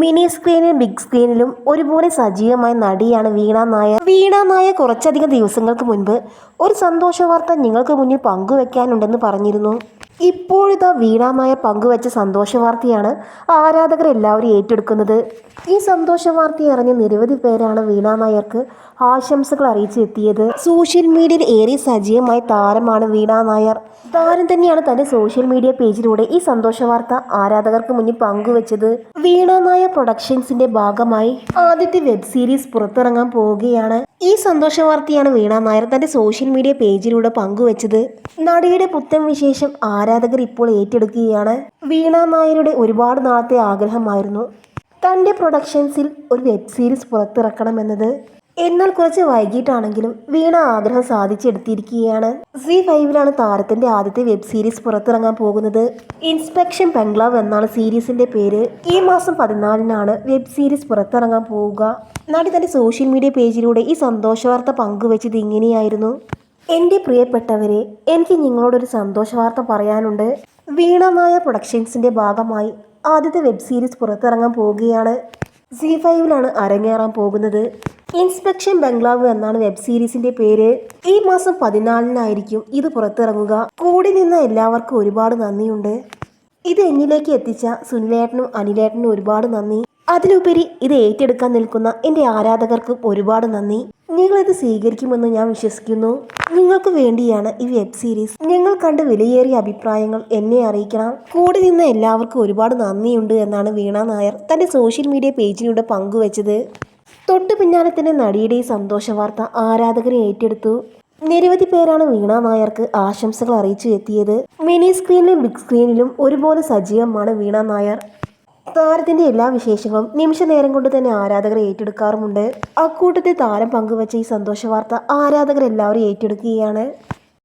Mini സ്ക്രീനിലും big സ്ക്രീനിലും ഒരുപോലെ സജീവമായ നടിയാണ് വീണ നായർ. വീണ നായർ കുറച്ചധികം ദിവസങ്ങൾക്ക് മുൻപ് ഒരു സന്തോഷ വാർത്ത നിങ്ങൾക്ക് മുന്നിൽ പങ്കുവെക്കാനുണ്ടെന്ന് പറഞ്ഞിരുന്നു. ഇപ്പോഴിതാ വീണാമായ പങ്കുവച്ച സന്തോഷ വാർത്തയാണ് ആരാധകർ എല്ലാവരും ഏറ്റെടുക്കുന്നത്. ഈ സന്തോഷ വാർത്ത അറിഞ്ഞ് നിരവധി പേരാണ് വീണാനായർക്ക് ആശംസകൾ അറിയിച്ചെത്തിയത്. സോഷ്യൽ മീഡിയയിൽ ഏറെ സജീവമായ താരമാണ് വീണാ നായർ താരം തന്നെയാണ് തന്റെ സോഷ്യൽ മീഡിയ പേജിലൂടെ ഈ സന്തോഷ വാർത്ത ആരാധകർക്ക് മുന്നിൽ പങ്കുവച്ചത്. വീണ പ്രൊഡക്ഷൻസിന്റെ ഭാഗമായി ആദ്യത്തെ വെബ് സീരീസ് പുറത്തിറങ്ങാൻ പോവുകയാണ്. ഈ സന്തോഷ വാർത്തയാണ് വീണ നായർ തന്റെ സോഷ്യൽ മീഡിയ പേജിലൂടെ പങ്കുവച്ചത്. നടിയുടെ പുത്തൻ വിശേഷം ആരാധകർ ഇപ്പോൾ ഏറ്റെടുക്കുകയാണ്. വീണ നായരുടെ ഒരുപാട് നാളത്തെ ആഗ്രഹമായിരുന്നു. തന്റെ പ്രൊഡക്ഷൻസിൽ ഒരു വെബ് സീരീസ് പുറത്തിറക്കണമെന്നത് എന്നാൽ കുറച്ച് വൈകിട്ടാണെങ്കിലും വീണ ആഗ്രഹം സാധിച്ചെടുത്തിരിക്കുകയാണ്. സി ഫൈവിലാണ് താരത്തിന്റെ ആദ്യത്തെ വെബ് സീരീസ് പുറത്തിറങ്ങാൻ പോകുന്നത്. ഇൻസ്പെക്ഷൻ ബംഗ്ലാവ് എന്നാണ് സീരീസിന്റെ പേര്. ഈ മാസം പതിനാലിനാണ് വെബ് സീരീസ് പുറത്തിറങ്ങാൻ പോവുക. നടി തന്റെ സോഷ്യൽ മീഡിയ പേജിലൂടെ ഈ സന്തോഷവാർത്ത പങ്കുവച്ചത് ഇങ്ങനെയായിരുന്നു. എന്റെ പ്രിയപ്പെട്ടവരെ എനിക്ക് നിങ്ങളോടൊരു സന്തോഷവാർത്ത പറയാനുണ്ട്. വീണ നായർ പ്രൊഡക്ഷൻസിന്റെ ഭാഗമായി ആദ്യത്തെ വെബ് സീരീസ് പുറത്തിറങ്ങാൻ പോവുകയാണ്. സി ഫൈവിലാണ് അരങ്ങേറാൻ പോകുന്നത്. ഇൻസ്പെക്ഷൻ ബംഗ്ലാവ് എന്നാണ് വെബ് സീരീസിന്റെ പേര്. ഈ മാസം പതിനാലിനായിരിക്കും ഇത് പുറത്തിറങ്ങുക. കൂടി നിന്ന എല്ലാവർക്കും ഒരുപാട് നന്ദിയുണ്ട്. ഇത് എന്നിലേക്ക് എത്തിച്ച സുനിലേട്ടനും അനിലേട്ടനും ഒരുപാട് നന്ദി. അതിലുപരി ഇത് ഏറ്റെടുക്കാൻ നിൽക്കുന്ന എന്റെ ആരാധകർക്കും ഒരുപാട് നന്ദി. നിങ്ങൾ ഇത് സ്വീകരിക്കുമെന്ന് ഞാൻ വിശ്വസിക്കുന്നു. നിങ്ങൾക്ക് വേണ്ടിയാണ് ഈ വെബ് സീരീസ്. നിങ്ങൾ കണ്ട് വിലയേറിയ അഭിപ്രായങ്ങൾ എന്നെ അറിയിക്കണം. കൂടി നിന്ന എല്ലാവർക്കും ഒരുപാട് നന്ദിയുണ്ട് എന്നാണ് വീണ നായർ തന്റെ സോഷ്യൽ മീഡിയ പേജിലൂടെ പങ്കുവച്ചത്. തൊട്ടു പിന്നാലെ തന്നെ നടിയുടെ ഈ സന്തോഷ വാർത്ത ആരാധകരെ ഏറ്റെടുത്തു. നിരവധി പേരാണ് വീണ നായർക്ക് ആശംസകൾ അറിയിച്ചു എത്തിയത്. മിനി സ്ക്രീനിലും ബിഗ് സ്ക്രീനിലും ഒരുപോലെ സജീവമാണ് വീണ നായർ. താരത്തിന്റെ എല്ലാ വിശേഷങ്ങളും നിമിഷ നേരം കൊണ്ട് തന്നെ ആരാധകർ ഏറ്റെടുക്കാറുമുണ്ട്. അക്കൂട്ടത്തിൽ താരം പങ്കുവച്ച ഈ സന്തോഷ വാർത്ത ആരാധകർ എല്ലാവരും ഏറ്റെടുക്കുകയാണ്.